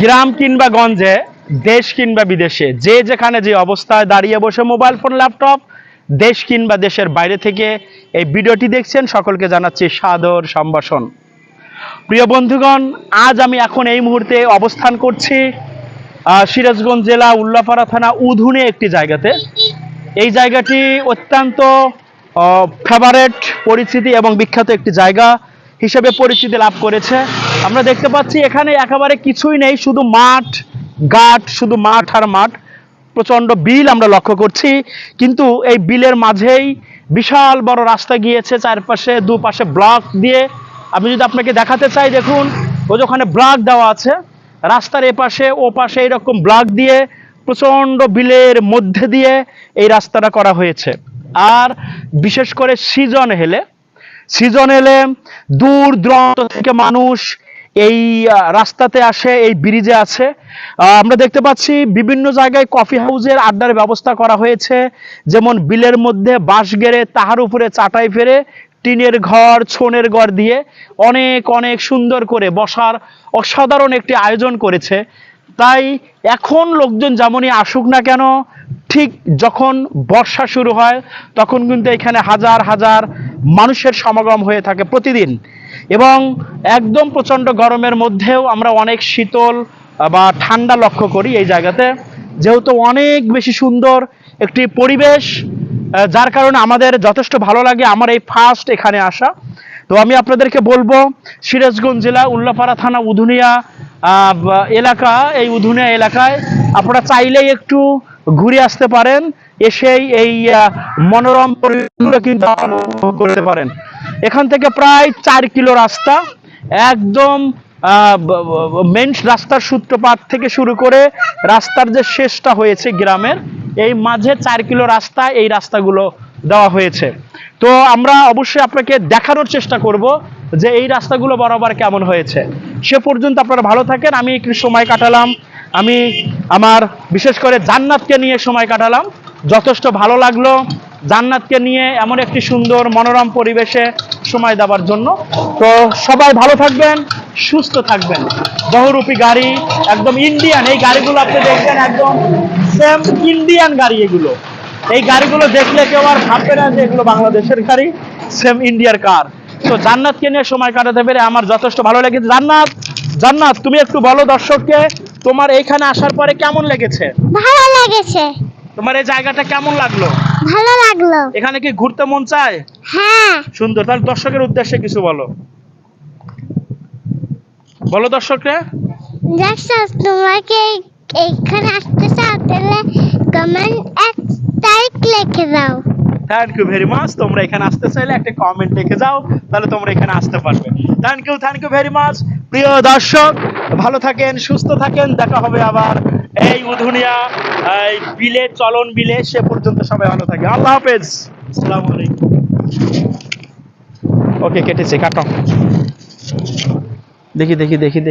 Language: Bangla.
গ্রাম কিংবা গঞ্জে, দেশ কিংবা বিদেশে, যে যেখানে যে অবস্থায় দাঁড়িয়ে বসে মোবাইল ফোন, ল্যাপটপ, দেশ কিংবা দেশের বাইরে থেকে এই ভিডিওটি দেখছেন, সকলকে জানাচ্ছি সাদর সম্ভাষণ। প্রিয় বন্ধুগণ, আজ আমি এখন এই মুহূর্তে অবস্থান করছি সিরাজগঞ্জ জেলা উল্লাপাড়া থানা উধুনে একটি জায়গাতে। এই জায়গাটি অত্যন্ত ফেভারেট পরিচিতি এবং বিখ্যাত একটি জায়গা। হিসেবে পরিচিতি লাভ করেছে। আমরা দেখতে পাচ্ছি এখানে একেবারে কিছুই নেই, শুধু মাঠ, ঘাট, শুধু মাঠ আর মাঠ। প্রচণ্ড বিল আমরা লক্ষ্য করছি। কিন্তু এই বিলের মাঝেই বিশাল বড় রাস্তা গিয়েছে, চারপাশে দুপাশে ব্লক দিয়ে। আমি যদি আপনাকে দেখাতে চাই, দেখুন, ওই ওখানে ব্লক দেওয়া আছে। রাস্তার এপাশে ও পাশে এরকম ব্লক দিয়ে প্রচণ্ড বিলের মধ্যে দিয়ে এই রাস্তাটা করা হয়েছে। আর বিশেষ করে সিজন হেলে সিজন এলে দূর দূরান্ত থেকে মানুষ এই রাস্তাতে আসে, এই ব্রিজে আছে। আমরা দেখতে পাচ্ছি বিভিন্ন জায়গায় কফি হাউসের আড্ডার ব্যবস্থা করা হয়েছে। যেমন বিলের মধ্যে বাঁশ গেড়ে তাহার উপরে চাটাই ফেরে টিনের ঘর, ছোনের ঘর দিয়ে অনেক অনেক সুন্দর করে বসার অসাধারণ একটি আয়োজন করেছে। তাই এখন লোকজন যেমনই আসুক না কেন ঠিক যখন বর্ষা শুরু হয়, তখন কিন্তু এখানে হাজার হাজার মানুষের সমাগম হয়ে থাকে প্রতিদিন। এবং একদম প্রচণ্ড গরমের মধ্যেও আমরা অনেক শীতল বা ঠান্ডা লক্ষ্য করি এই জায়গাতে। যেহেতু অনেক বেশি সুন্দর একটি পরিবেশ যার কারণে আমাদের যথেষ্ট ভালো লাগে আমার এই ফার্স্ট এখানে আসা। তো আমি আপনাদেরকে বলব, সিরাজগঞ্জ জেলা উল্লাপাড়া থানা উধুনিয়া এলাকা, এই উধুনিয়া এলাকায় আপনারা চাইলেই একটু ঘুরে আসতে পারেন, এসেই এই মনোরম পরিবেশগুলো কিন্তু করতে পারেন। এখান থেকে প্রায় চার কিলো রাস্তা, একদম মেন রাস্তার সূত্রপাত থেকে শুরু করে রাস্তার যে শেষটা হয়েছে গ্রামের, এই মাঝে চার কিলো রাস্তা এই রাস্তাগুলো দেওয়া হয়েছে। তো আমরা অবশ্যই আপনাকে দেখানোর চেষ্টা করব যে এই রাস্তাগুলো বরাবর কেমন হয়েছে। সে পর্যন্ত আপনারা ভালো থাকেন। আমি একটু সময় কাটালাম। আমি আমার, বিশেষ করে জান্নাতকে নিয়ে সময় কাটালাম। যথেষ্ট ভালো লাগল জান্নাতকে নিয়ে এমন একটি সুন্দর মনোরম পরিবেশে সময় দেওয়ার জন্য। তো সবাই ভালো থাকবেন, সুস্থ থাকবেন। বহুরূপী গাড়ি, একদম ইন্ডিয়ান, এই গাড়িগুলো আপনি দেখবেন একদম সেম ইন্ডিয়ান গাড়ি এগুলো। এই গাড়িগুলো দেখলে কেউ আর ভাববে না যে এগুলো বাংলাদেশের গাড়ি সেম ইন্ডিয়ার কার তো জান্নাতকে নিয়ে সময় কাটাতে পেরে আমার যথেষ্ট ভালো লেগেছে। জান্নাত জান্নাত তুমি একটু বলো দর্শককে তোমার এইখানে আসার পরে কেমন লেগেছে? ভালো লেগেছে। তোমার এই জায়গাটা কেমন লাগল? ভালো লাগল। এখানে কি ঘুরতে মন চায়? হ্যাঁ। সুন্দর তাহলে দর্শকের উদ্দেশ্যে কিছু বলো। বলো দর্শকরা। দেখছ তোমাকে এই- এইখানে আসতে চাও তাহলে কমেন্ট এক তারিখ লিখে দাও। থ্যাংক ইউ ভেরি মাচ তোমরা এখানে আসতে চাইলে একটা কমেন্ট লিখে যাও, তাহলে তোমরা এখানে আসতে পারবে। Thank you thank you very much প্রিয় দর্শক, ভালো থাকেন, সুস্থ থাকেন। দেখা হবে আবার এই উধুনিয়া, এই বিলে, চলন বিলে। সে পর্যন্ত সবাই ভালো থাকে। আল্লাহ হাফেজ। আসসালামু আলাইকুম। ওকে, কেটেছে, কাটো। দেখি দেখি দেখি দেখি।